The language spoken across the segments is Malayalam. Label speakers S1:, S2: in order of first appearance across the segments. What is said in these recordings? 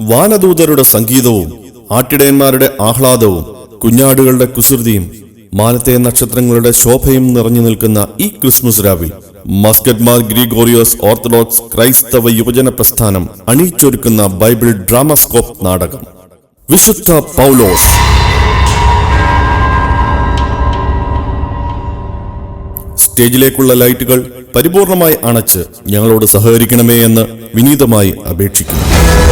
S1: വാനദൂതരുടെ സംഗീതവും ആട്ടിടയന്മാരുടെ ആഹ്ലാദവും കുഞ്ഞാടുകളുടെ കുസൃതിയും മാനത്തെ നക്ഷത്രങ്ങളുടെ ശോഭയും നിറഞ്ഞു നിൽക്കുന്ന ഈ ക്രിസ്മസ് രാവിൽ മസ്കറ്റ് മാർ ഗ്രിഗോറിയോസ് ഓർത്തഡോക്സ് ക്രൈസ്തവ യുവജന പ്രസ്ഥാനം അണിയിച്ചൊരുക്കുന്ന ബൈബിൾ ഡ്രാമസ്കോപ്പ് നാടകം. വിശുദ്ധ പൗലോസ്. സ്റ്റേജിലേക്കുള്ള ലൈറ്റുകൾ പരിപൂർണമായി അണച്ച് ഞങ്ങളോട് സഹകരിക്കണമേ എന്ന് വിനീതമായി അപേക്ഷിക്കുന്നു.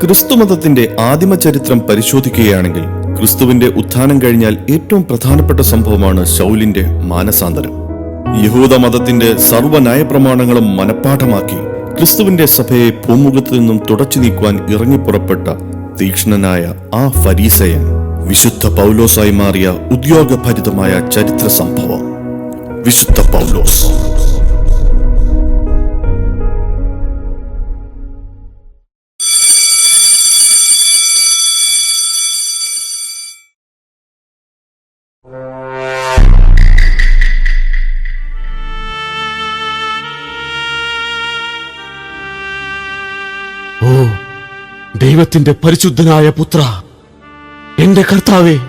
S1: ക്രിസ്തുമതത്തിന്റെ ആദിമ ചരിത്രം പരിശോധിക്കുകയാണെങ്കിൽ ക്രിസ്തുവിന്റെ ഉത്ഥാനം കഴിഞ്ഞാൽ ഏറ്റവും പ്രധാനപ്പെട്ട സംഭവമാണ് ശൗലിന്റെ മാനസാന്തരം. യഹൂദ മതത്തിന്റെ സർവ പ്രമാണങ്ങളും മനഃപ്പാഠമാക്കി ക്രിസ്തുവിന്റെ സഭയെ ഭൂമുഖത്ത് നിന്നും തുടച്ചു നീക്കുവാൻ ഇറങ്ങിപ്പുറപ്പെട്ട തീക്ഷ്ണനായ ആ ഫരീസയൻ വിശുദ്ധ പൗലോസായി മാറിയ ഉദ്യോഗഭരിതമായ ചരിത്ര സംഭവം. വിശുദ്ധ പൗലോസ്.
S2: ദൈവത്തിന്റെ പരിശുദ്ധനായ പുത്ര എന്റെ കർത്താവേ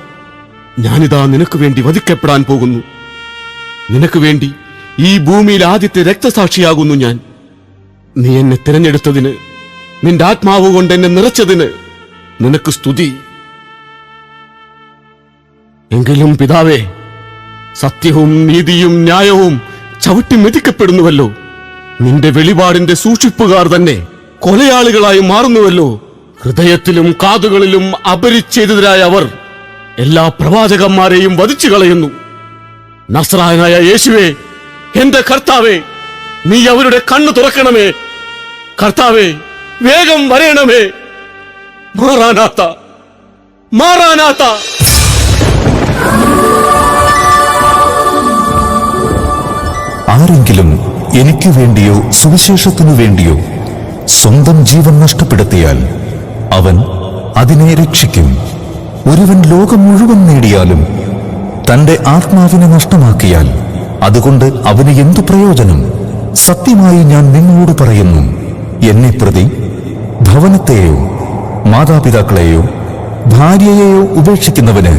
S2: ഞാനിതാ നിനക്ക് വേണ്ടി വധിക്കപ്പെടാൻ പോകുന്നു. നിനക്ക് വേണ്ടി ഈ ഭൂമിയിൽ ആദ്യത്തെ രക്തസാക്ഷിയാകുന്നു ഞാൻ. നീ എന്നെ തിരഞ്ഞെടുത്തതിന് നിന്റെ ആത്മാവ് കൊണ്ട് എന്നെ നിറച്ചതിന് നിനക്ക് സ്തുതി. എങ്കിലും പിതാവേ സത്യവും നീതിയും ന്യായവും ചവിട്ടി മെതിക്കപ്പെടുന്നുവല്ലോ. നിന്റെ വെളിപാടിന്റെ സൂക്ഷിപ്പുകാർ തന്നെ കൊലയാളികളായി മാറുന്നുവല്ലോ. ഹൃദയത്തിലും കാതുകളിലും അപരിച്ഛേദിതരായ അവർ എല്ലാ പ്രവാചകന്മാരെയും വധിച്ചു കളയുന്നു. നസ്രായനായ യേശുവേ എന്റെ കർത്താവേ നീ അവരുടെ കണ്ണു തുറക്കണമേ. കർത്താവേ വേഗം വരയണമേ. മാറാനാത്ത മാറാനാത്ത.
S3: ആരെങ്കിലും എനിക്ക് വേണ്ടിയോ സുവിശേഷത്തിനു വേണ്ടിയോ സ്വന്തം ജീവൻ നഷ്ടപ്പെടുത്തിയാൽ അവൻ അതിനെ രക്ഷിക്കും. ഒരുവൻ ലോകം മുഴുവൻ നേടിയാലും തന്റെ ആത്മാവിനെ നഷ്ടമാക്കിയാൽ അതുകൊണ്ട് അവന് എന്തു പ്രയോജനം? സത്യമായി ഞാൻ നിങ്ങളോട് പറയുന്നു എന്നെ പ്രതി ഭവനത്തെയോ മാതാപിതാക്കളെയോ ഭാര്യയെയോ ഉപേക്ഷിക്കുന്നവന്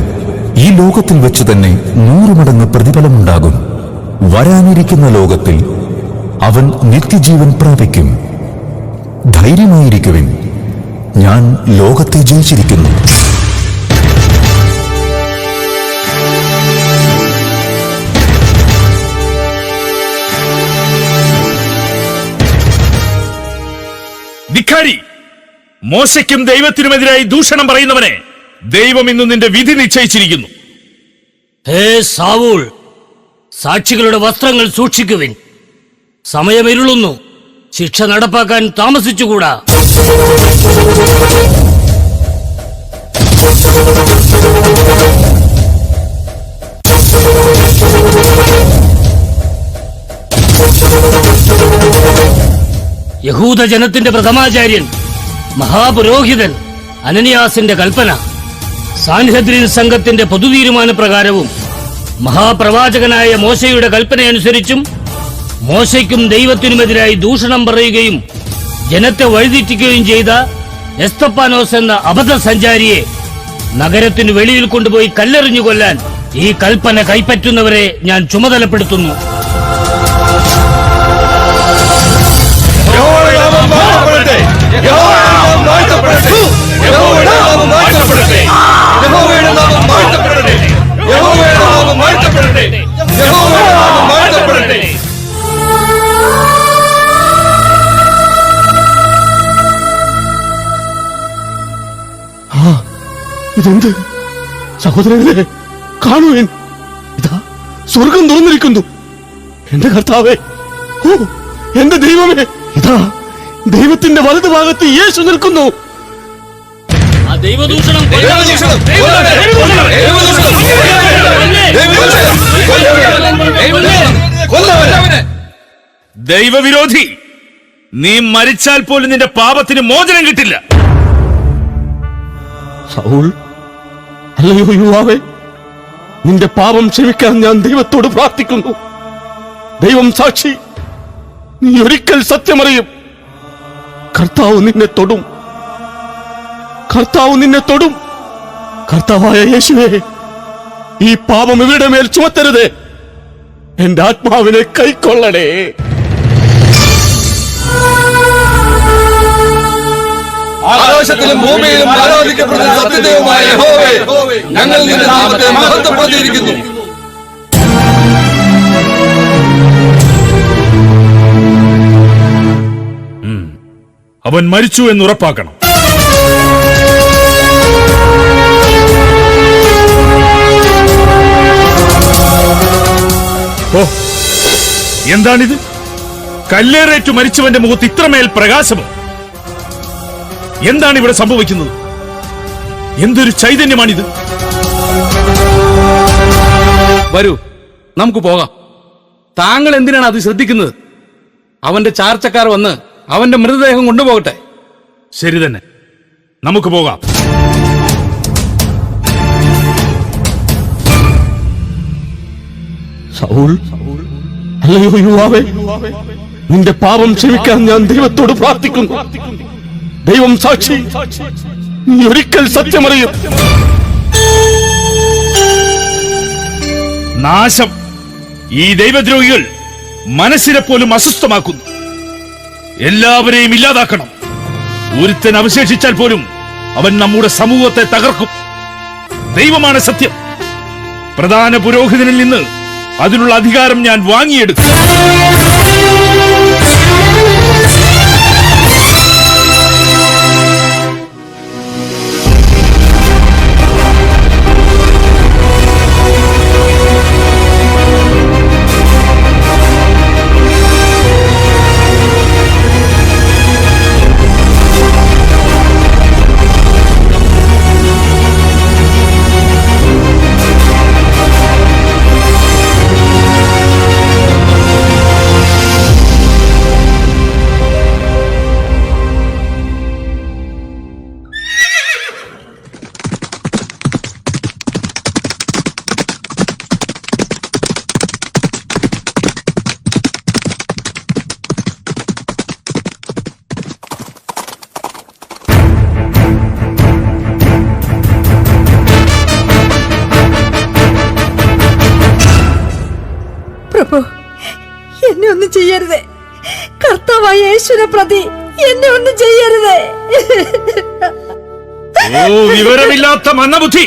S3: ഈ ലോകത്തിൽ വെച്ച് തന്നെ നൂറ് മടങ്ങ് പ്രതിഫലമുണ്ടാകും. വരാനിരിക്കുന്ന ലോകത്തിൽ അവൻ നിത്യജീവൻ പ്രാപിക്കും. ധൈര്യമായിരിക്കുവിൻ. ഞാൻ ലോകത്തെ ജയിച്ചിരിക്കുന്നു
S4: മോശയ്ക്കും ദൈവത്തിനുമെതിരായി ദൂഷണം പറയുന്നവനെ ദൈവം ഇന്ന് നിന്റെ വിധി നിശ്ചയിച്ചിരിക്കുന്നു.
S5: ഹേ സാവൂൾ സാക്ഷികളുടെ വസ്ത്രങ്ങൾ സൂക്ഷിക്കുവിൻ. സമയമിരുളുന്നു. ശിക്ഷ നടപ്പാക്കാൻ താമസിച്ചുകൂടാ. യഹൂദ ജനത്തിന്റെ പ്രഥമാചാര്യൻ മഹാപുരോഹിതൻ അനനിയാസിന്റെ കൽപ്പന സാൻഹദ്രീൻ സംഘത്തിന്റെ പൊതുതീരുമാന പ്രകാരവും മഹാപ്രവാചകനായ മോശയുടെ കൽപ്പനയനുസരിച്ചും മോശയ്ക്കും ദൈവത്തിനുമെതിരായി ദൂഷണം പറയുകയും ജനത്തെ വഴിതെറ്റിക്കുകയും ചെയ്ത എസ്തപ്പാനോസ് എന്ന അബദ്ധ സഞ്ചാരിയെ നഗരത്തിന് വെളിയിൽ കൊണ്ടുപോയി കല്ലെറിഞ്ഞു കൊല്ലാൻ ഈ കൽപ്പന കൈപ്പറ്റുന്നവരെ ഞാൻ ചുമതലപ്പെടുത്തുന്നു.
S2: ഇതെന്ത്? സഹോദരങ്ങളെ കാണുവേൻ. ഇതാ സ്വർഗം തുറന്നിരിക്കുന്നു. എന്റെ കർത്താവേ ഓ എന്റെ ദൈവമേ ഇതാ ദൈവത്തിന്റെ വലതുഭാഗത്ത് യേശു നിൽക്കുന്നു.
S5: ആ ദൈവദൂഷണം
S4: ദൈവവിരോധി നീ മരിച്ചാൽ പോലും നിന്റെ പാപത്തിന് മോചനം കിട്ടില്ല.
S2: സൗൾ അല്ലയോ യുവാവേ നിന്റെ പാപം ക്ഷമിക്കാൻ ഞാൻ ദൈവത്തോട് പ്രാർത്ഥിക്കുന്നു. ദൈവം സാക്ഷി നീ ഒരിക്കൽ സത്യമറിയും. കർത്താവ് നിന്നെ തൊടും. കർത്താവ് നിന്നെ തൊടും. കർത്താവായ യേശുവേ ഈ പാപം ഇവരുടെ മേൽ ചുമത്തരുത്. എന്റെ ആത്മാവിനെ കൈക്കൊള്ളണേ.
S6: ആകാശത്തിലും ഭൂമിയിലും ആരാധിക്കപ്പെടുന്ന സത്യദേവമായ യഹോവേ ഞങ്ങൾ നിന്റെ നാമത്തെ മഹത്വപ്പെടുത്തിയിരിക്കുന്നു.
S4: അവൻ മരിച്ചു എന്ന് ഉറപ്പാക്കണം. ഓ എന്താണിത്? കല്ലേറേറ്റു മരിച്ചവന്റെ മുഖത്ത് ഇത്രമേൽ പ്രകാശമോ? എന്താണ് ഇവിടെ സംഭവിക്കുന്നത്? എന്തൊരു ചൈതന്യമാണിത്?
S7: വരൂ നമുക്ക് പോകാം. താങ്കൾ എന്തിനാണ് അത് ശ്രദ്ധിക്കുന്നത്? അവന്റെ ചാർച്ചക്കാർ വന്ന് അവന്റെ മൃതദേഹം കൊണ്ടുപോകട്ടെ.
S4: ശരി തന്നെ. നമുക്ക് പോകാം.
S2: സൗൾ അല്ലയോ യുവാവേ? നിന്റെ പാപം ക്ഷമിക്കാൻ ഞാൻ ദൈവത്തോട് പ്രാർത്ഥിക്കുന്നു. ദൈവം സാക്ഷി. നീ ഒരിക്കൽ സത്യമറിയും.
S4: നാശം ഈ ദൈവദ്രോഹികൾ മനസ്സിനെ പോലും അസ്വസ്ഥമാക്കുന്നു. എല്ലാവരെയും ഇല്ലാതാക്കണം. ഒരുത്തൻ അവശേഷിച്ചാൽ പോലും അവൻ നമ്മുടെ സമൂഹത്തെ തകർക്കും. ദൈവമാണ് സത്യം. പ്രധാന പുരോഹിതനിൽ നിന്ന് അതിനുള്ള അധികാരം ഞാൻ വാങ്ങിയെടുക്കും. ഓ വിവരമില്ലാത്ത മന്നബുദ്ധി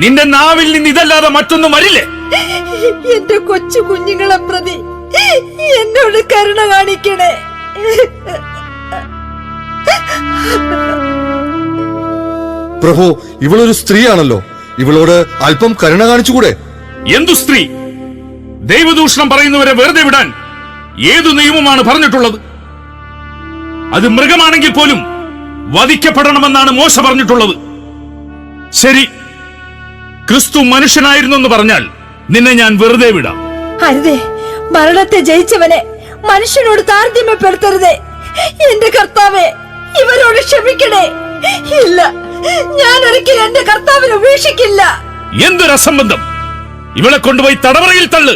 S4: നിന്റെ നാവിൽ നിന്ന് ഇതല്ലാതെ മറ്റൊന്നും വരില്ലേ?
S8: എന്റെ കൊച്ചു കുഞ്ഞുങ്ങളെ പ്രതി എന്നോട് കരുണ കാണിക്കണേ.
S6: പ്രഭു ഇവളൊരു സ്ത്രീയാണല്ലോ. ഇവളോട് അല്പം കരുണ കാണിച്ചുകൂടെ?
S4: എന്തു സ്ത്രീ? ദൈവദൂഷണം പറയുന്നവരെ വെറുതെ വിടാൻ ഏതു നിയമമാണ് പറഞ്ഞിട്ടുള്ളത്? അത് മൃഗമാണെങ്കിൽ പോലും വധിക്കപ്പെടണമെന്നാണ് മോശ പറഞ്ഞിട്ടുള്ളത്. ശരി ക്രിസ്തു മനുഷ്യനായിരുന്നു എന്ന് പറഞ്ഞാൽ നിന്നെ ഞാൻ വെറുതെ വിടാം.
S8: അരുതേ മരണത്തെ ജയിച്ചവനെ മനുഷ്യനോട് താരതമ്യപ്പെടുത്തരുതേ. എന്റെ കർത്താവേ ഇവരോട് ക്ഷമിക്കണേ. ഇല്ല ഞാൻ ഒരിക്കലും എന്റെ കർത്താവിനെ ഉപേക്ഷിക്കില്ല.
S4: എന്തൊരു അസംബന്ധം ഇവളെ കൊണ്ടുപോയി തടവറയിൽ തള്ളു.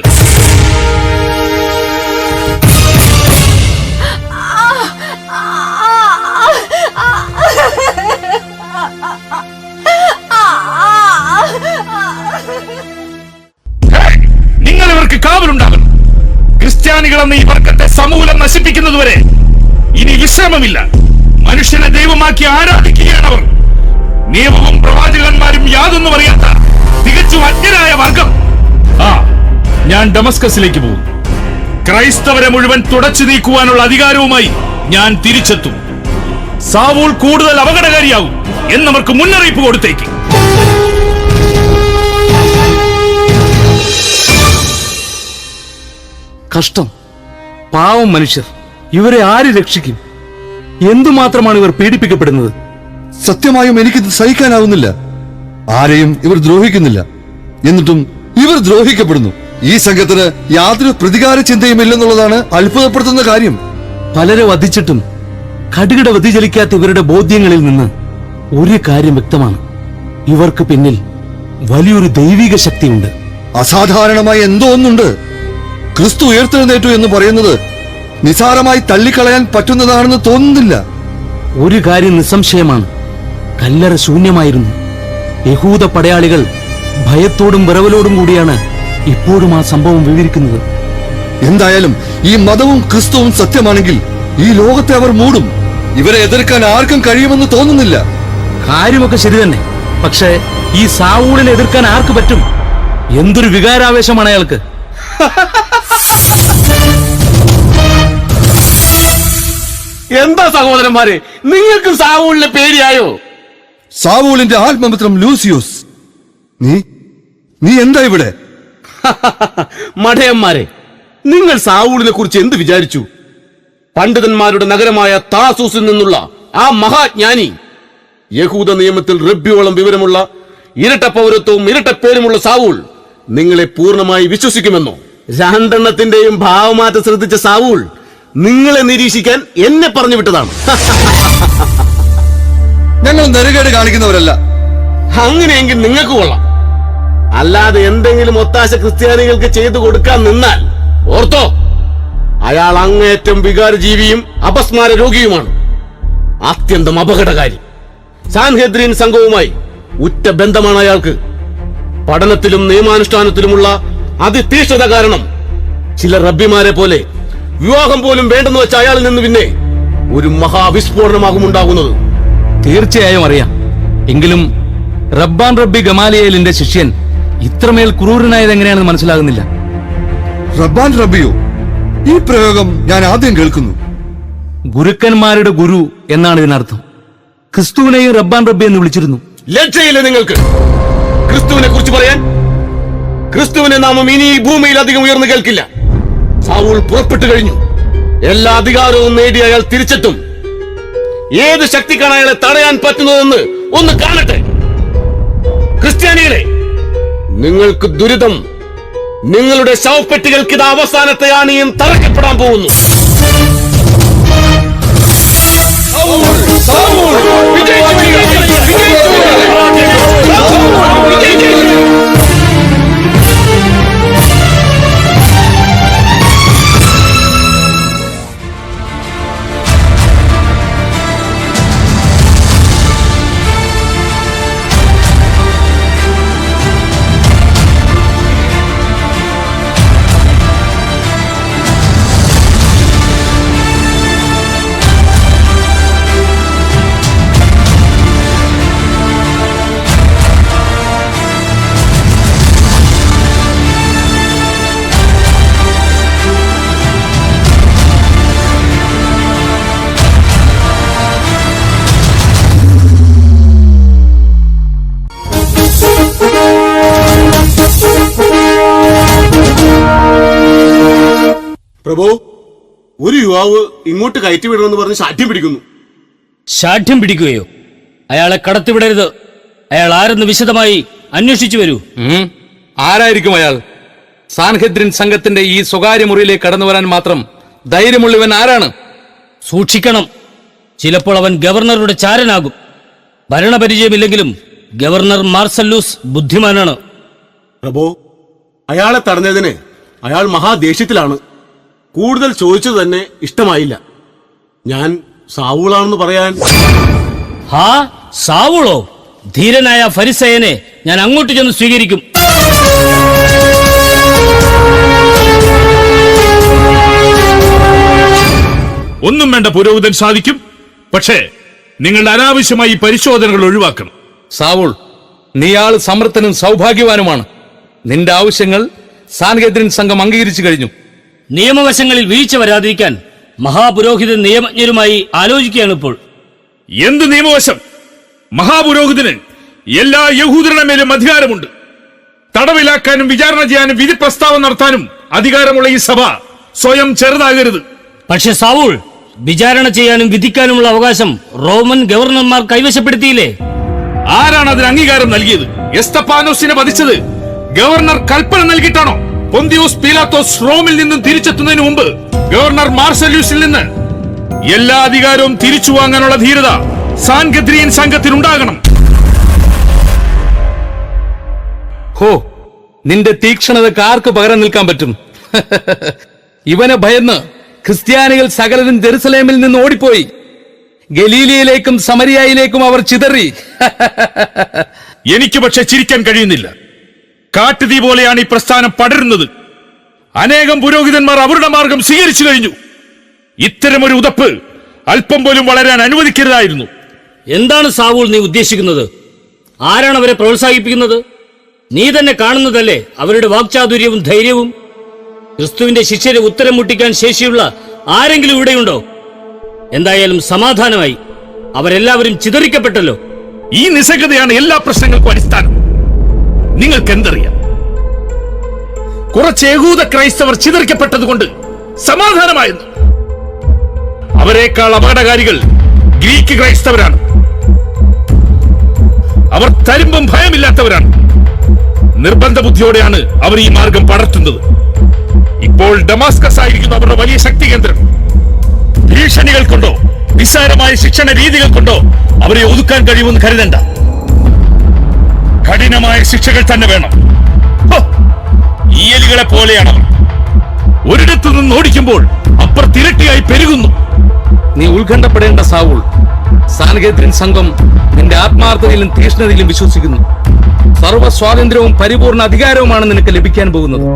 S4: ക്രിസ്ത്യാനികളെന്ന ഈ വർഗത്തെ സമൂലം നശിപ്പിക്കുന്നതുവരെ ഇനി വിശ്രമമില്ല. മനുഷ്യനെ ദൈവമാക്കി ആരാധിക്കുകയാണ് അവർ. നിയമവും പ്രവാചകന്മാരും യാതൊന്നും അറിയാത്ത തികച്ചും അജ്ഞരായ വർഗം. ആ ഞാൻ ഡമസ്കസിലേക്ക് പോകും. ക്രൈസ്തവരെ മുഴുവൻ തുടച്ചു നീക്കുവാനുള്ള അധികാരവുമായി ഞാൻ തിരിച്ചെത്തും. സാവൂൾ കൂടുതൽ അപകടകാരിയാകും എന്നവർക്ക് മുന്നറിയിപ്പ് കൊടുത്തേക്ക്.
S7: കഷ്ടം. പാവം മനുഷ്യർ. ഇവരെ ആര് രക്ഷിക്കും? എന്തുമാത്രമാണ് ഇവർ പീഡിപ്പിക്കപ്പെടുന്നത്?
S6: സത്യമായും എനിക്കിത് സഹിക്കാനാവുന്നില്ല. ആരെയും ഇവർ ദ്രോഹിക്കുന്നില്ല. എന്നിട്ടും ഇവർ ദ്രോഹിക്കപ്പെടുന്നു. ഈ സംഘത്തിന് യാതൊരു പ്രതികാര ചിന്തയും ഇല്ലെന്നുള്ളതാണ് അത്ഭുതപ്പെടുത്തുന്ന കാര്യം.
S7: പലരെ വധിച്ചിട്ടും കടുകിട വ്യതിചലിക്കാത്ത ഇവരുടെ ബോധ്യങ്ങളിൽ നിന്ന് ഒരു കാര്യം വ്യക്തമാണ്. ഇവർക്ക് പിന്നിൽ വലിയൊരു ദൈവിക ശക്തിയുണ്ട്.
S6: അസാധാരണമായി എന്തോ ഒന്നുണ്ട്. ക്രിസ്തു ഉയർത്തെഴുന്നേറ്റു എന്ന് പറയുന്നത് നിസാരമായി തള്ളിക്കളയാൻ പറ്റുന്നതാണെന്ന് തോന്നുന്നില്ല.
S7: ഒരു കാര്യം നിസ്സംശയമാണ്. കല്ലറ ശൂന്യമായിരുന്നു. യഹൂദ പടയാളികൾ ഭയത്തോടും വിറവലോടും കൂടിയാണ് ഇപ്പോഴും ആ സംഭവം വിവരിക്കുന്നത്.
S6: എന്തായാലും ഈ മതവും ക്രിസ്തുവും സത്യമാണെങ്കിൽ ഈ ലോകത്തെ അവർ മൂടും. ഇവരെ എതിർക്കാൻ ആർക്കും കഴിയുമെന്ന് തോന്നുന്നില്ല.
S7: കാര്യമൊക്കെ ശരി തന്നെ. പക്ഷേ ഈ സാവൂളിനെ എതിർക്കാൻ ആർക്ക് പറ്റും? എന്തൊരു വികാരാവേശമാണ് അയാൾക്ക്?
S9: എന്താ സഹോദരന്മാരെ? നിങ്ങൾക്ക് സാവൂളിനെ പേടിയായോ?
S6: സാവൂളിന്റെ ആത്മമിത്രം ലൂസിയോസ്. നീ നീ എന്താ ഇവിടെ?
S9: മഠയന്മാരെ നിങ്ങൾ സാവൂളിനെ കുറിച്ച് എന്ത് വിചാരിച്ചു? പണ്ഡിതന്മാരുടെ നഗരമായ താസൂസിൽ നിന്നുള്ള ആ മഹാജ്ഞാനി യഹൂദ നിയമത്തിൽ റബ്ബിയോളം വിവരമുള്ള ഇരട്ട പൗരത്വവും ഇരട്ട പേരുമുള്ള സാവൂൾ നിങ്ങളെ പൂർണമായി വിശ്വസിക്കുമെന്നോ? രണ്ടെണ്ണത്തിന്റെയും ഭാവമാറ്റം ശ്രദ്ധിച്ച സാവൂൾ നിങ്ങളെ നിരീക്ഷിക്കാൻ എന്നെ പറഞ്ഞു വിട്ടതാണ്.
S6: ഞങ്ങൾ നെറുകേട് കാണിക്കുന്നവരല്ല.
S9: അങ്ങനെയെങ്കിൽ നിങ്ങൾക്ക് കൊള്ളാം. അല്ലാതെ എന്തെങ്കിലും ഒത്താശ ക്രിസ്ത്യാനികൾക്ക് ചെയ്തു കൊടുക്കാൻ നിന്നാൽ ഓർത്തോ അയാൾ അങ്ങേറ്റം വികാരജീവിയും അപസ്മാര രോഗിയുമാണ്. അത്യന്തം അപകടകാരി. സാൻഹെദ്രീൻ സംഘവുമായി ഉറ്റ ബന്ധമാണ് അയാൾക്ക്. പഠനത്തിലും നിയമാനുഷ്ഠാനത്തിലുമുള്ള അതിതീഷ്ണത കാരണം ചില റബ്ബിമാരെ പോലെ വിവാഹം പോലും വേണ്ടെന്ന് വെച്ച അയാളിൽ നിന്ന് പിന്നെ ഒരു മഹാവിസ്ഫോടനമാകും ഉണ്ടാകുന്നത്
S7: തീർച്ചയായും അറിയാം. എങ്കിലും റബ്ബാൻ റബ്ബി ഗമാലിയലിന്റെ ശിഷ്യൻ ഇത്രമേൽ ക്രൂരനായത് എങ്ങനെയാണെന്ന് മനസ്സിലാകുന്നില്ല.
S6: റബ്ബാൻ റബ്ബിയോ ഈ പ്രയോഗം ഞാൻ ആദ്യം കേൾക്കുന്നു.
S7: ഗുരുക്കന്മാരുടെ ഗുരു എന്നാണ് ഇതിനർത്ഥം. ക്രിസ്തുവിനെയും റബ്ബാൻ റബ്ബി എന്ന് വിളിച്ചിരുന്നു.
S9: ലജ്ജയില്ല നിങ്ങൾക്ക്? ക്രിസ്തുവിനെ കുറിച്ച് പറയാൻ? ക്രിസ്തുവിന്റെ നാമം ഇനി ഈ ഭൂമിയിൽ അധികം ഉയർന്നു കേൾക്കില്ല. സാവുൾ പുറപ്പെട്ടു കഴിഞ്ഞു. എല്ലാ അധികാരവും നേടി അയാൾ തിരിച്ചെത്തും. ഏത് ശക്തിക്കാണ് അയാളെ തടയാൻ പറ്റുന്നതെന്ന് ഒന്ന് കാണട്ടെ. ക്രിസ്ത്യാനികളെ നിങ്ങൾക്ക് ദുരിതം നിങ്ങളുടെ ശവപ്പെട്ടികൾക്ക് ഇത് അവസാനത്തെ ആണിയും തറക്കപ്പെടാൻ പോകുന്നു. വിജയിച്ചു യുവാവ് ഇങ്ങോട്ട് കയറ്റി വിടണമെന്ന് പറഞ്ഞ് ശാഠ്യം പിടിക്കുന്നു.
S5: ശാഠ്യം പിടിക്കുകയോ? അയാളെ കടത്തിവിടരുത്. അയാൾ ആരെന്ന് വിശദമായി അന്വേഷിച്ചു വരൂ.
S7: ഉം. ആരായിരിക്കും അയാൾ? സാൻഹെദ്രിൻ സംഘത്തിന്റെ ഈ സ്വകാര്യ മുറിയിലേക്ക് കടന്നു വരാൻ മാത്രം ധൈര്യമുള്ളവൻ ആരാണ്?
S5: സൂക്ഷിക്കണം. ചിലപ്പോൾ അവൻ ഗവർണറുടെ ചാരനാകും. ഭരണപരിചയമില്ലെങ്കിലും ഗവർണർ മാർസല്ലൂസ് ബുദ്ധിമാനാണ്.
S9: പ്രഭോ അയാളെ തടഞ്ഞതിന് അയാൾ മഹാദേഷ്യത്തിലാണ്. കൂടുതൽ ചോദിച്ചു തന്നെ ഇഷ്ടമായില്ല. ഞാൻ സാവൂളാണെന്ന് പറയാൻ.
S5: ഹാ സാവുളോ? ധീരനായ ഫരിസയനെ ഞാൻ അങ്ങോട്ട് ചെന്ന് സ്വീകരിക്കും.
S4: ഒന്നും വേണ്ട പുരോഹിതൻ സാധിക്കും. പക്ഷേ നിങ്ങളുടെ അനാവശ്യമായി ഈ പരിശോധനകൾ ഒഴിവാക്കണം.
S7: സാവുൾ നീയാൾ സമർത്ഥനും സൗഭാഗ്യവാനുമാണ്. നിന്റെ ആവശ്യങ്ങൾ സാൻഗേദ്രൻ സംഘം അംഗീകരിച്ചു കഴിഞ്ഞു.
S5: നിയമവശങ്ങളിൽ വീഴ്ച വരാതിരിക്കാൻ മഹാപുരോഹിത നിയമജ്ഞരുമായി ആലോചിക്കുകയാണ് ഇപ്പോൾ.
S4: എന്ത് നിയമവശം? മഹാപുരോഹിതന് എല്ലാ യഹൂദരുടെ മേലും അധികാരമുണ്ട്. തടവിലാക്കാനും വിചാരണ ചെയ്യാനും വിധി പ്രസ്താവം നടത്താനും അധികാരമുള്ള ഈ സഭ സ്വയം ചെറുതാകരുത്.
S5: പക്ഷെ സാവൂൾ വിചാരണ ചെയ്യാനും വിധിക്കാനുമുള്ള അവകാശം റോമൻ ഗവർണർമാർ കൈവശപ്പെടുത്തിയില്ലേ?
S4: ആരാണ് അതിന് അംഗീകാരം നൽകിയത്? എസ്തപ്പാനോസിനെ വധിച്ചത് ഗവർണർ കൽപ്പന നൽകിയിട്ടാണോ? പൊന്തിയോസ് പീലാത്തോസ് റോമിൽ നിന്നും തിരിച്ചെത്തുന്നതിന് മുമ്പ് ഗവർണർ മാർസല്യൂസിൽ നിന്ന് എല്ലാ അധികാരവും തിരിച്ചു വാങ്ങാനുള്ള ധീരത സാൻഗദ്രിയൻ സംഘത്തിനുണ്ടാകണം.
S7: ഹോ നിന്റെ തീക്ഷണത കാർക്ക് പകരം നിൽക്കാൻ പറ്റും. ഇവനെ ഭയന്ന് ക്രിസ്ത്യാനികൾ സകലരും ജെറുസലേമിൽ നിന്ന് ഓടിപ്പോയി. ഗലീലിയയിലേക്കും സമരിയായിലേക്കും അവർ ചിതറി.
S4: എനിക്ക് പക്ഷെ ചിരിക്കാൻ കഴിയുന്നില്ല. കാട്ടുതീ പോലെയാണ് ഈ പ്രസ്ഥാനം പടരുന്നത്. അനേകം പുരോഹിതന്മാർ അവരുടെ മാർഗം സ്വീകരിച്ചു കഴിഞ്ഞു. ഇത്തരമൊരു ഉതപ്പ് അല്പം പോലും വളരാൻ അനുവദിക്കരുതായിരുന്നു.
S5: എന്താണ് സാവൂൾ നീ ഉദ്ദേശിക്കുന്നത്? ആരാണ് അവരെ പ്രോത്സാഹിപ്പിക്കുന്നത്? നീ തന്നെ കാണുന്നതല്ലേ അവരുടെ വാക്ചാതുര്യവും ധൈര്യവും? ക്രിസ്തുവിന്റെ ശിഷ്യരെ ഉത്തരം മുട്ടിക്കാൻ ശേഷിയുള്ള ആരെങ്കിലും ഇവിടെയുണ്ടോ? എന്തായാലും സമാധാനമായി അവരെല്ലാവരും ചിതറിക്കപ്പെട്ടല്ലോ.
S4: ഈ നിസ്സംഗതയാണ് എല്ലാ പ്രശ്നങ്ങൾക്കും അടിസ്ഥാനം. നിങ്ങൾക്ക് എന്തറിയാം കുറച്ച് ഏകൂത ക്രൈസ്തവർ ചിതറിക്കപ്പെട്ടതുകൊണ്ട് സമാധാനമായിരുന്നു. അവരെക്കാൾ അപകടകാരികൾ ഗ്രീക്ക് ക്രൈസ്തവരാണ്. അവർ തരുമ്പം ഭയമില്ലാത്തവരാണ്. നിർബന്ധ ബുദ്ധിയോടെയാണ് അവർ ഈ മാർഗം പടർത്തുന്നത്. ഇപ്പോൾ ഡമാസ്കസ് ആയിരിക്കുന്നു അവരുടെ വലിയ ശക്തി കേന്ദ്രം. ഭീഷണികൾ കൊണ്ടോ നിസ്സാരമായ ശിക്ഷണ രീതികൾ കൊണ്ടോ അവരെ ഒതുക്കാൻ കഴിയുമെന്ന് കരുതണ്ട. കഠിനമായ ശിക്ഷകൾ തന്നെ വേണം. ഈ എലികളെ പോലെയാണ് ഒരിടത്തു നിന്ന് ഓടിക്കുമ്പോൾ അപ്പുറത്തിരട്ടിയായി പെരുകുന്നു.
S7: നീ ഉത്കണ്ഠപ്പെടേണ്ട സാവുൾ. സാൻഗേദ്രിൻ സംഘം നിന്റെ ആത്മാർത്ഥതയിലും തീഷ്ണതയിലും വിശ്വസിക്കുന്നു. സർവ സ്വാതന്ത്ര്യവും പരിപൂർണ അധികാരവുമാണ് നിനക്ക് ലഭിക്കാൻ പോകുന്നത്.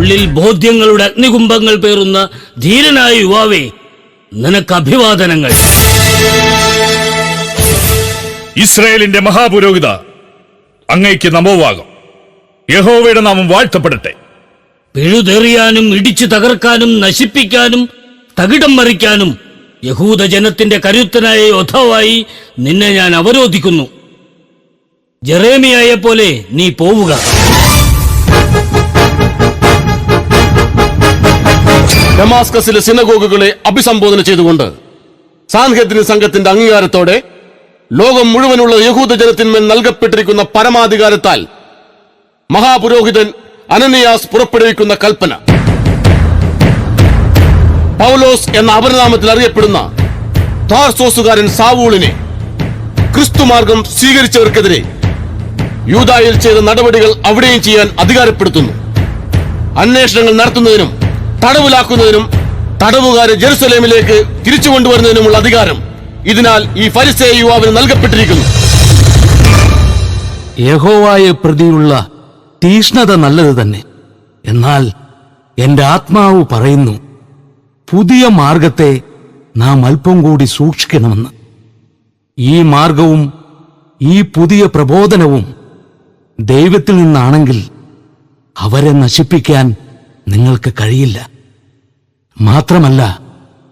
S5: ഉള്ളിൽ ബോധ്യങ്ങളുടെ അഗ്നികുംഭങ്ങൾ പേറുന്ന ധീരനായ യുവാവേ നിനക്ക് അഭിവാദനങ്ങൾ.
S4: ഇസ്രായേലിന്റെ മഹാപുരോഹിത അങ്ങയ്ക്ക് നമോവാകും യഹോവയുടെ നാമം വാഴ്ത്തപ്പെടട്ടെ.
S5: പിഴുതെറിയാനും ഇടിച്ചു തകർക്കാനും നശിപ്പിക്കാനും തകിടം മറിക്കാനും യഹൂദ ജനത്തിന്റെ കരുത്തനായ യോദ്ധാവായി നിന്നെ ഞാൻ അവരോധിക്കുന്നു. ജറേമിയായ പോലെ നീ പോവുക.
S9: ഡമാസ്കസിലെ സിനഗോഗുകളെ അഭിസംബോധന ചെയ്തുകൊണ്ട് സാൻഹെദ്രിൻ സംഘത്തിന്റെ അംഗീകാരത്തോടെ ലോകം മുഴുവനുള്ള യഹൂദ ജനത്തിന്മേൽ നൽകപ്പെട്ടിരിക്കുന്ന പരമാധികാരത്താൽ മഹാപുരോഹിതൻ അനനിയാസ് പുറപ്പെടുവിക്കുന്ന കൽപ്പന. പൗലോസ് എന്ന അപരനാമത്തിൽ അറിയപ്പെടുന്ന താർസോസുകാരൻ സാവൂളിനെ ക്രിസ്തുമാർഗം സ്വീകരിച്ചവർക്കെതിരെ യൂതായിൽ ചെയ്ത നടപടികൾ അവിടെയും ചെയ്യാൻ അധികാരപ്പെടുത്തുന്നു. അന്വേഷണങ്ങൾ നടത്തുന്നതിനും തടവിലാക്കുന്നതിനും തടവുകാരെ ജെറുസലേമിലേക്ക് തിരിച്ചു കൊണ്ടുവരുന്നതിനുമുള്ള അധികാരം ഇതിനാൽ ഈ ഫരിസേ യുവാവിന് നൽകപ്പെട്ടിരിക്കുന്നു.
S7: യഹോവായ പ്രതിയുള്ള തീഷ്ണത നല്ലത് തന്നെ. എന്നാൽ എന്റെ ആത്മാവ് പറയുന്നു പുതിയ മാർഗത്തെ നാം അല്പം കൂടി സൂക്ഷിക്കണമെന്ന്. ഈ മാർഗവും ഈ പുതിയ പ്രബോധനവും ദൈവത്തിൽ നിന്നാണെങ്കിൽ അവരെ നശിപ്പിക്കാൻ നിങ്ങൾക്ക് കഴിയില്ല. മാത്രമല്ല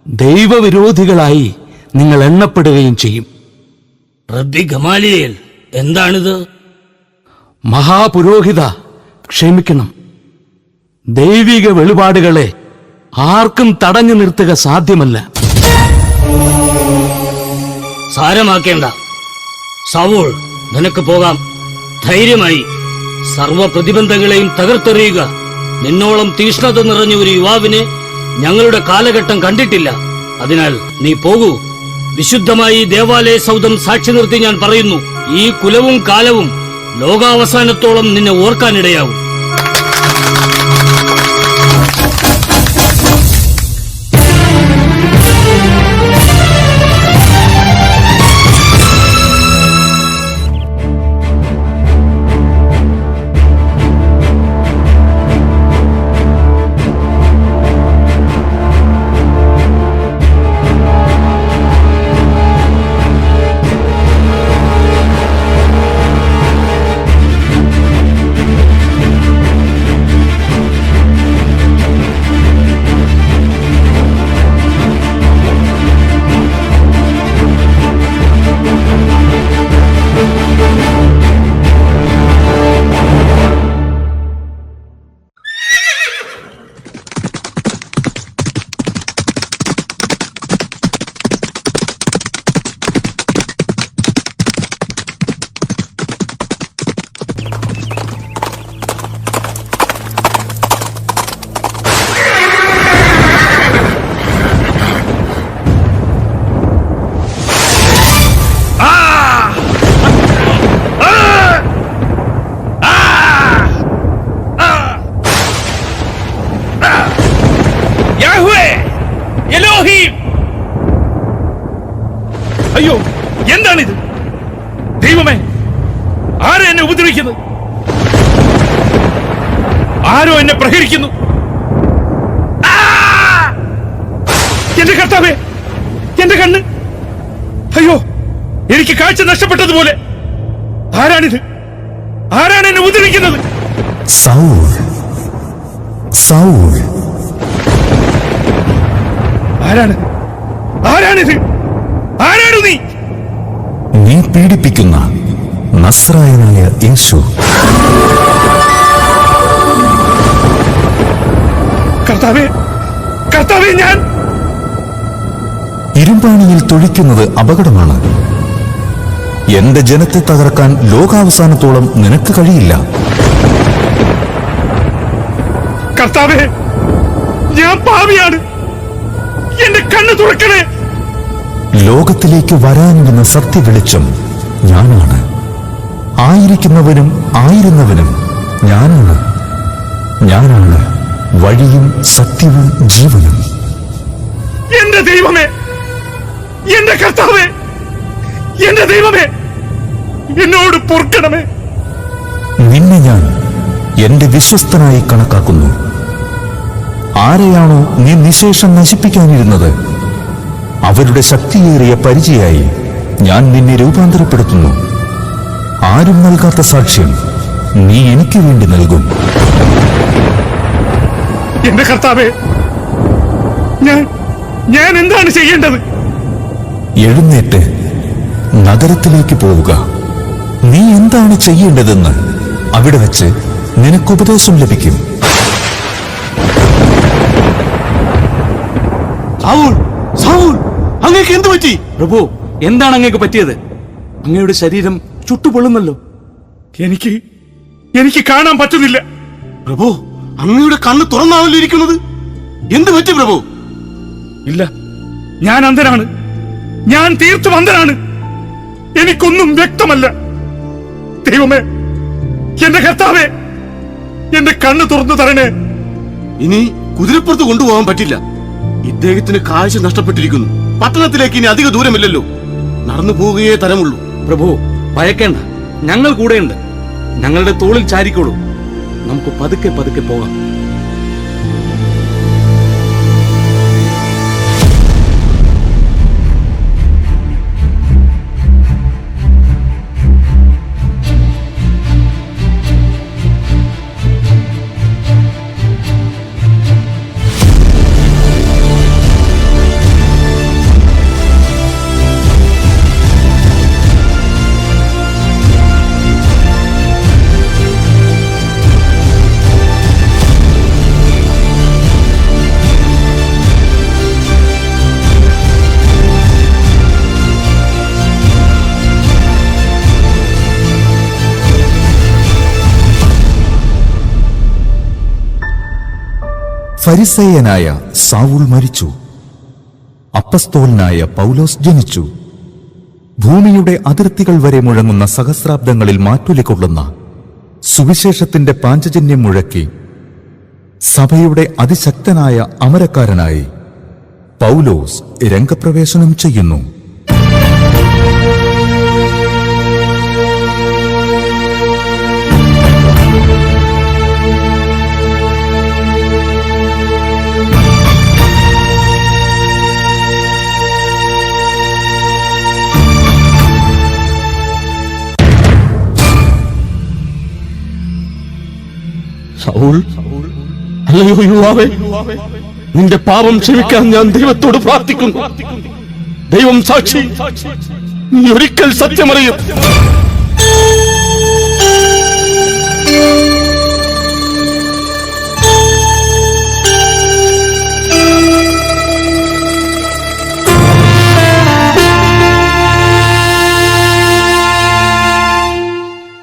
S7: ദൈവവിരോധികളായി നിങ്ങൾ എണ്ണപ്പെടുകയും ചെയ്യും.
S5: റബ്ബി ഗമാലിയേൽ എന്താണിത്?
S7: മഹാപുരോഹിത ക്ഷമിക്കണം. ദൈവിക വെളിപാടുകളെ ആർക്കും തടഞ്ഞു നിർത്തുക സാധ്യമല്ല.
S5: സാരമാക്കേണ്ട. സവോൾ നിനക്ക് പോകാം. ധൈര്യമായി സർവ പ്രതിബന്ധങ്ങളെയും തകർത്തെറിയുക. നിന്നോളം തീഷ്ണത നിറഞ്ഞ ഒരു യുവാവിനെ ഞങ്ങളുടെ കാലഘട്ടം കണ്ടിട്ടില്ല. അതിനാൽ നീ പോകൂ. വിശുദ്ധമായി ദേവാലയ സൗദം സാക്ഷി നിർത്തി ഞാൻ പറയുന്നു ഈ കുലവും കാലവും ലോകാവസാനത്തോളം നിന്നെ ഓർക്കാനിടയാവും.
S4: കാഴ്ച നഷ്ടപ്പെട്ടതുപോലെ ആരാണിത്? ആരാണ് എന്നെ ഉപദ്രവിക്കുന്നത്?
S3: സൗൾ. സൗൾ.
S4: ആരാണ്? ആരാണിത്? ആരാണ് നീ?
S3: നീ പീഡിപ്പിക്കുന്ന നസ്രായനായ യേശു.
S4: കർത്താവേ കർത്താവേ ഞാൻ
S3: ഇരുമ്പാണിയിൽ തൊഴിക്കുന്നത് അപകടമാണ്. എന്റെ ജനത്തെ തകർക്കാൻ ലോകാവസാനത്തോളം നിനക്ക് കഴിയില്ല.
S4: കർത്താവേ ഞാൻ പാവിയാണ് എന്റെ കണ്ണ് തുറക്കണേ.
S3: ലോകത്തിലേക്ക് വരാനിരുന്ന സത്യവെളിച്ചം ഞാനാണ്. ആയിരിക്കുന്നവനും ആയിരുന്നവനും ഞാനാണ്. ഞാനാണ് വഴിയും സത്യവും ജീവനും.
S4: എന്റെ ദൈവമേ എന്റെ കർത്താവേ എന്റെ ദൈവമേ എന്നോട് പൊറുക്കണമേ.
S3: നിന്നെ ഞാൻ എന്റെ വിശ്വസ്തനായി കണക്കാക്കുന്നു. ആരെയാണോ നീ നിശേഷം നശിപ്പിക്കാനിരുന്നത്? അവരുടെ ശക്തിയേറിയ പരിചയായി ഞാൻ നിന്നെ രൂപാന്തരപ്പെടുത്തുന്നു. ആരും നൽകാത്ത സാക്ഷ്യം നീ എനിക്ക് വേണ്ടി നൽകും.
S4: എന്റെ കർത്താവേ ഞാൻ ഞാൻ എന്താണ് ചെയ്യേണ്ടത്?
S3: എഴുന്നേറ്റ്. നഗരത്തിലേക്ക് പോവുക. നീ എന്താണ് ചെയ്യേണ്ടതെന്ന് അവിടെ വെച്ച് നിനക്ക് ഉപദേശം ലഭിക്കും
S9: അങ്ങേക്ക് എന്ത് പറ്റി? പ്രഭു എന്താണ് അങ്ങേക്ക് പറ്റിയത്? അങ്ങയുടെ ശരീരം ചുട്ടുപൊള്ളുന്നല്ലോ.
S4: എനിക്ക് എനിക്ക് കാണാൻ പറ്റുന്നില്ല.
S9: പ്രഭു അങ്ങയുടെ കണ്ണ് തുറന്നാവല്ലോ ഇരിക്കുന്നത്. എന്ത് പറ്റി പ്രഭു?
S4: ഇല്ല ഞാൻ അന്ധനാണ്. ഞാൻ തീർത്തും അന്ധനാണ്. എനിക്കൊന്നും വ്യക്തമല്ല. ദൈവമേ എന്റെ കർത്താവേ എന്റെ കണ്ണ് തുറന്നു തരണേ.
S9: ഇനി കുതിരപ്പുറത്ത് കൊണ്ടുപോകാൻ പറ്റില്ല. ഇദ്ദേഹത്തിന് കാഴ്ച നഷ്ടപ്പെട്ടിരിക്കുന്നു. പട്ടണത്തിലേക്ക് ഇനി അധിക ദൂരമില്ലല്ലോ. നടന്നു പോവുകയേ തരമുള്ളൂ.
S7: പ്രഭു ഭയക്കേണ്ട. ഞങ്ങൾ കൂടെയുണ്ട്. ഞങ്ങളുടെ തോളിൽ ചാരിക്കോളൂ. നമുക്ക് പതുക്കെ പതുക്കെ പോകാം.
S3: ഫരിസേയനായ സാവുൾ മരിച്ചു. അപ്പസ്തോലനായ പൗലോസ് ജനിച്ചു. ഭൂമിയുടെ അതിർത്തികൾ വരെ മുഴങ്ങുന്ന സഹസ്രാബ്ദങ്ങളിൽ മാറ്റൊലിക്കൊള്ളുന്ന സുവിശേഷത്തിന്റെ പാഞ്ചജന്യം മുഴക്കി സഭയുടെ അതിശക്തനായ അമരക്കാരനായി പൗലോസ് രംഗപ്രവേശനം ചെയ്യുന്നു.
S9: അല്ലയോ യുവാവേ നിന്റെ പാപം ക്ഷമിക്കാൻ ഞാൻ ദൈവത്തോട് പ്രാർത്ഥിക്കുന്നു. ദൈവം സാക്ഷി. നീ ഒരിക്കൽ സത്യമറിയും.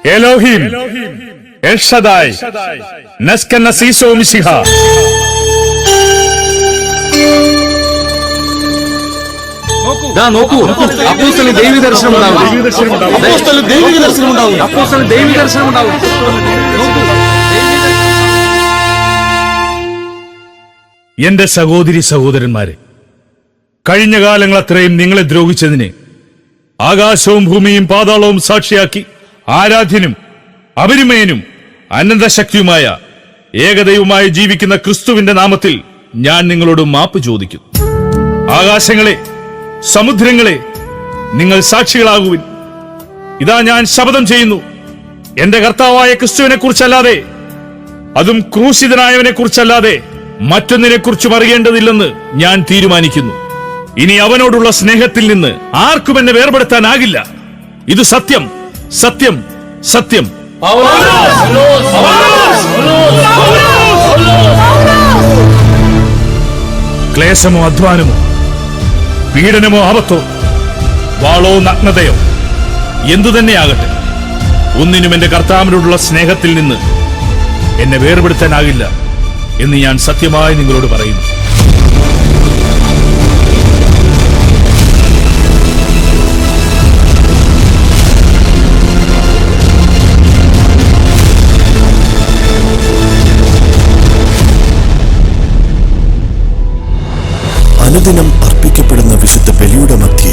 S4: എലോഹിം. എൽഷദായ് നസ്കന്ന സീസോ
S7: മിസിഹ നോക്കൂ. ദൈവ ദർശനം ഉണ്ടാവും.
S9: ദർശനം ഉണ്ടാവും.
S7: അപ്പോസ്തലന് ദൈവ ദർശനം ഉണ്ടാവും.
S4: എന്റെ സഹോദരി സഹോദരന്മാരെ കഴിഞ്ഞ കാലങ്ങൾ അത്രയും നിങ്ങളെ ദ്രോഹിച്ചതിന് ആകാശവും ഭൂമിയും പാതാളവും സാക്ഷിയാക്കി ആരാധ്യനും അപരിമയനും അനന്തശക്തിയുമായ ഏകദൈവമായി ജീവിക്കുന്ന ക്രിസ്തുവിന്റെ നാമത്തിൽ ഞാൻ നിങ്ങളോട് മാപ്പ് ചോദിക്കുന്നു ആകാശങ്ങളെ സമുദ്രങ്ങളെ നിങ്ങൾ സാക്ഷികളാകുവിൻ. ഇതാ ഞാൻ ശപഥം ചെയ്യുന്നു. എന്റെ കർത്താവായ ക്രിസ്തുവിനെ കുറിച്ചല്ലാതെ അതും ക്രൂശിതനായവനെ കുറിച്ചല്ലാതെ മറ്റൊന്നിനെ കുറിച്ചും അറിയേണ്ടതില്ലെന്ന് ഞാൻ തീരുമാനിക്കുന്നു. ഇനി അവനോടുള്ള സ്നേഹത്തിൽ നിന്ന് ആർക്കും എന്നെ വേർപെടുത്താനാകില്ല. ഇത് സത്യം സത്യം സത്യം. ക്ലേശമോ അധ്വാനമോ? പീഡനമോ ആപത്തോ? വാളോ നഗ്നതയോ? എന്തു തന്നെയാകട്ടെ. ഒന്നിനും എന്റെ കർത്താവിനോടുള്ള സ്നേഹത്തിൽ നിന്ന് എന്നെ വേർപെടുത്താനാകില്ല എന്ന് ഞാൻ സത്യമായി നിങ്ങളോട് പറയുന്നു.
S1: അനുദിനം അർപ്പിക്കപ്പെടുന്ന വിശുദ്ധ ബലിയുടെ മധ്യേ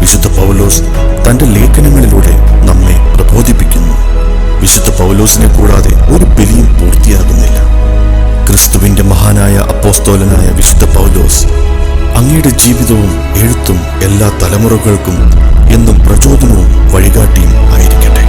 S1: വിശുദ്ധ പൗലോസ് തന്റെ ലേഖനങ്ങളിലൂടെ നമ്മെ പ്രബോധിപ്പിക്കുന്നു. വിശുദ്ധ പൗലോസിനെ കൂടാതെ ഒരു ബലിയും പൂർത്തിയാകുന്നില്ല. ക്രിസ്തുവിന്റെ മഹാനായ അപ്പോസ്തോലനായ വിശുദ്ധ പൗലോസ് അങ്ങയുടെ ജീവിതവും എഴുത്തും എല്ലാ തലമുറകൾക്കും എന്നും പ്രചോദനവും വഴികാട്ടിയും ആയിരിക്കട്ടെ.